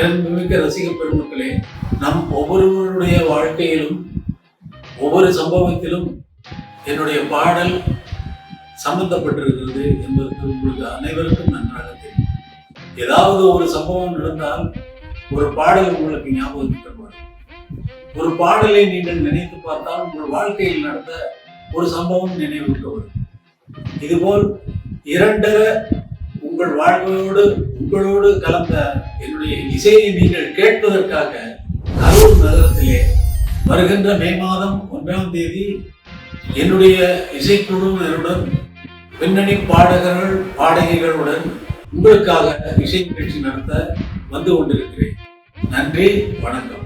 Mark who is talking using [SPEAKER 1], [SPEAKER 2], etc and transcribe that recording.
[SPEAKER 1] அன்புமிக்க ரசிக பெருமக்களே நம் ஒவ்வொருவருடைய வாழ்க்கையிலும் ஒவ்வொரு சம்பவத்திலும் என்னுடைய பாடல் சம்பந்தப்பட்டிருக்கிறது என்பதற்கு உங்களுக்கு அனைவருக்கும் நன்றாக தெரியும். ஏதாவது ஒரு சம்பவம் நடந்தால் ஒரு பாடல் உங்களுக்கு ஞாபகத்துக்கு வரும் ஒரு பாடலை நீங்கள் நினைத்து பார்த்தால் உங்கள் வாழ்க்கையில் நடந்த ஒரு சம்பவம் நினைவுக்கு வரும். இதுபோல் இரண்டரை உங்கள் வாழ்வோடு உங்களோடு கலந்த என்னுடைய இசையை நீங்கள் கேட்பதற்காக கரூர் நகரத்திலே வருகின்ற மே மாதம் ஒன்றாம் தேதி என்னுடைய இசைக்குழுவினருடன் பின்னணி பாடகர்கள் பாடகிகளுடன் உங்களுக்காக இசை நிகழ்ச்சி நடத்த வந்து கொண்டிருக்கிறேன். நன்றி வணக்கம்.